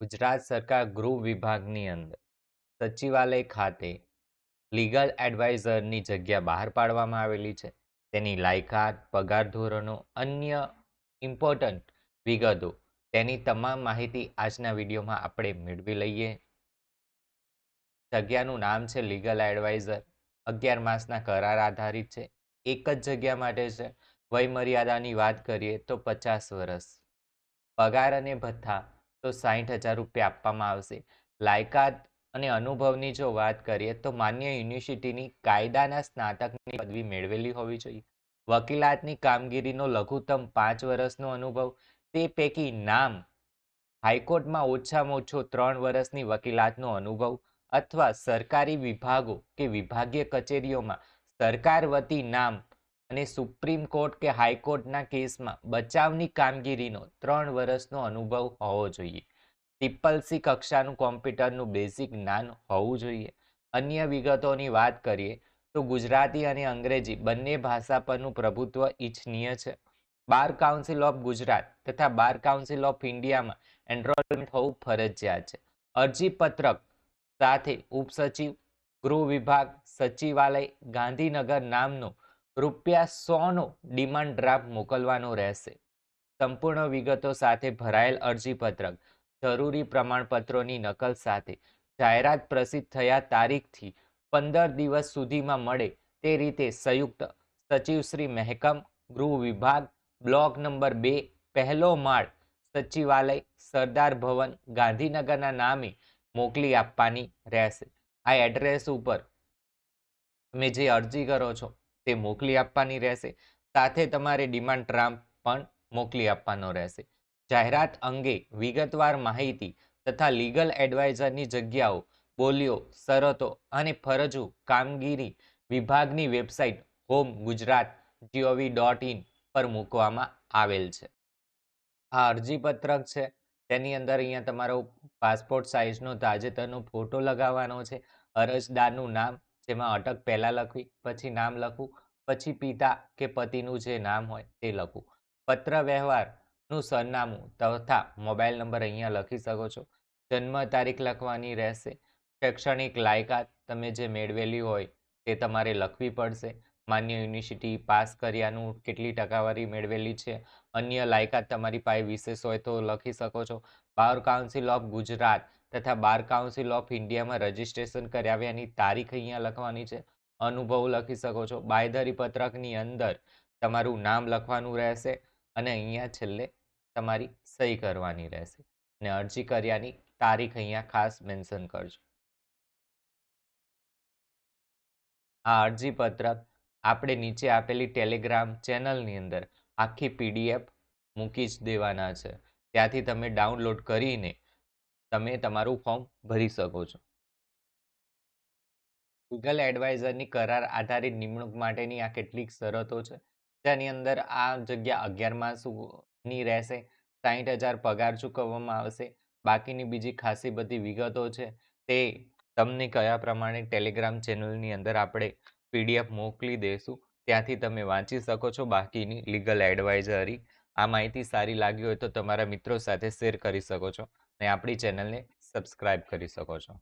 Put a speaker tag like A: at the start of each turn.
A: ગુજરાત સરકાર ગૃહ વિભાગની અંદર સચિવાલય ખાતે લીગલ એડવાઇઝરની જગ્યા બહાર પાડવામાં આવેલી છે. તેની લાયકાત, પગાર ધોરણો, અન્ય ઇમ્પોર્ટન્ટ વિગતો તેની તમામ માહિતી આજના વિડીયોમાં આપણે મેળવી લઈએ. જગ્યાનું નામ છે લીગલ એડવાઇઝર. અગિયાર માસના કરાર આધારિત છે. એક જ જગ્યા માટે છે. વય મર્યાદાની વાત કરીએ તો પચાસ વર્ષ પગાર અને ભથ્થા તો સાહીઠ હજાર રૂપિયા આપવામાં આવશે. લાયકાત અને અનુભવની જો વાત કરીએ તો માન્ય યુનિવર્સિટીની કાયદાના સ્નાતકની પદવી મેળવેલી હોવી જોઈએ. વકીલાતની કામગીરીનો લઘુત્તમ પાંચ વર્ષનો અનુભવ, તે પૈકી નામ હાઈકોર્ટમાં ઓછામાં ઓછો ત્રણ વર્ષની વકીલાતનો અનુભવ અથવા સરકારી વિભાગો કે વિભાગીય કચેરીઓમાં સરકાર વતી નામ અને સુપ્રીમ કોર્ટ કે હાઈકોર્ટના કેસમાં બચાવની કામગીરીનો ત્રણ વર્ષનો અનુભવ હોવો જોઈએ. ટ્રિપલ કક્ષાનું કોમ્પ્યુટરનું બેઝિક જ્ઞાન હોવું જોઈએ. અન્ય વિગતોની વાત કરીએ તો ગુજરાતી અને અંગ્રેજી બંને ભાષા પરનું પ્રભુત્વ ઇચ્છનીય છે. બાર કાઉન્સિલ ઓફ ગુજરાત તથા બાર કાઉન્સિલ ઓફ ઇન્ડિયામાં એનરોલમેન્ટ હોવું ફરજિયાત છે. અરજી પત્રક સાથે ઉપસચિવ, ગૃહ વિભાગ, સચિવાલય, ગાંધીનગર નામનો રૂપિયા સોનો ડિમાન્ડ ડ્રાફ્ટ મોકલવાનો રહેશે. સંપૂર્ણ વિગતો સાથે ભરાયેલ અરજીપત્રક, જરૂરી પ્રમાણપત્રોની નકલ સાથે જાહેરાત પ્રસિદ્ધ થયા તારીખથી પંદર દિવસ સુધીમાં મળે તે રીતે સંયુક્ત સચિવ શ્રી મહેકમ, ગૃહ વિભાગ, બ્લોક નંબર બે, પહેલો માળ, સચિવાલય, સરદાર ભવન, ગાંધીનગરના નામે મોકલી આપવાની રહેશે. આ એડ્રેસ ઉપર તમે જે અરજી કરો છો તે મોકલી આપવાની રહેશે. સાથે તમારે ડિમાન્ડ ડ્રાફ્ટ પણ મોકલી આપવાનો રહેશે. જાહેરાત અંગે વિગતવાર માહિતી તથા લીગલ એડવાઇઝરની જગ્યાઓ, બોલીઓ, શરતો અને ફરજો કામગીરી વિભાગની website home Gujarat G O V dot in પર મૂકવામાં આવેલ છે. આ અરજીપત્રક છે. તેની અંદર અહીંયા તમારો પાસપોર્ટ સાઇઝનો તાજેતરનો ફોટો લગાવવાનો છે. અરજદારનું નામ જેમાં અટક પહેલાં લખવી, પછી નામ લખવું, પછી પિતા કે પતિનું જે નામ હોય તે લખવું. પત્ર વ્યવહારનું સરનામું તથા મોબાઈલ નંબર અહીંયા લખી શકો છો. જન્મ તારીખ લખવાની રહેશે. શૈક્ષણિક લાયકાત તમે જે મેળવેલી હોય તે તમારે લખવી પડશે. માન્ય યુનિવર્સિટી પાસ કર્યાનું કેટલી ટકાવારી મેળવેલી છે? અન્ય લાયકાત તમારી પાસે વિશેષ હોય તો લખી શકો છો. બાર કાઉન્સિલ ઓફ ગુજરાત તથા બાર કાઉન્સિલ ઓફ ઇન્ડિયામાં રજિસ્ટ્રેશન કરાવ્યાની તારીખ અહીંયા લખવાની છે. અનુભવ લખી શકો છો. બાયધરી પત્રકની અંદર તમારું નામ લખવાનું રહેશે અને અહીંયા છેલ્લે તમારી સહી કરવાની રહેશે. અને અરજી કર્યાની તારીખ અહીંયા ખાસ મેન્શન કરજો. આ અરજી પત્રક આપણે નીચે આપેલી ટેલિગ્રામ ચેનલની અંદર આખી પીડીએફ મૂકી જ દેવાના છે. ત્યાંથી તમે ડાઉનલોડ કરીને તમે તમારું ફોર્મ ભરી શકો છો. ગૂગલ એડવાઇઝરની કરાર આધારિત નિમણૂક માટેની આ કેટલીક શરતો છે. તેની અંદર આ જગ્યા અગિયાર સુની રહેશે સાહીઠ હજાર પગાર ચૂકવવામાં આવશે, બાકીની બીજી ખાસી બધી વિગતો છે. તે તમને કયા પ્રમાણે ટેલિગ્રામ ચેનલની અંદર આપણે પીડીએફ મોકલી દઈશું ત્યાંથી તમે વાંચી શકો છો બાકીની લીગલ એડવાઇઝરી. આ માહિતી સારી લાગી હોય તો તમારા મિત્રો સાથે શેર કરી શકો છો અને આપણી ચેનલને સબસ્ક્રાઇબ કરી શકો છો.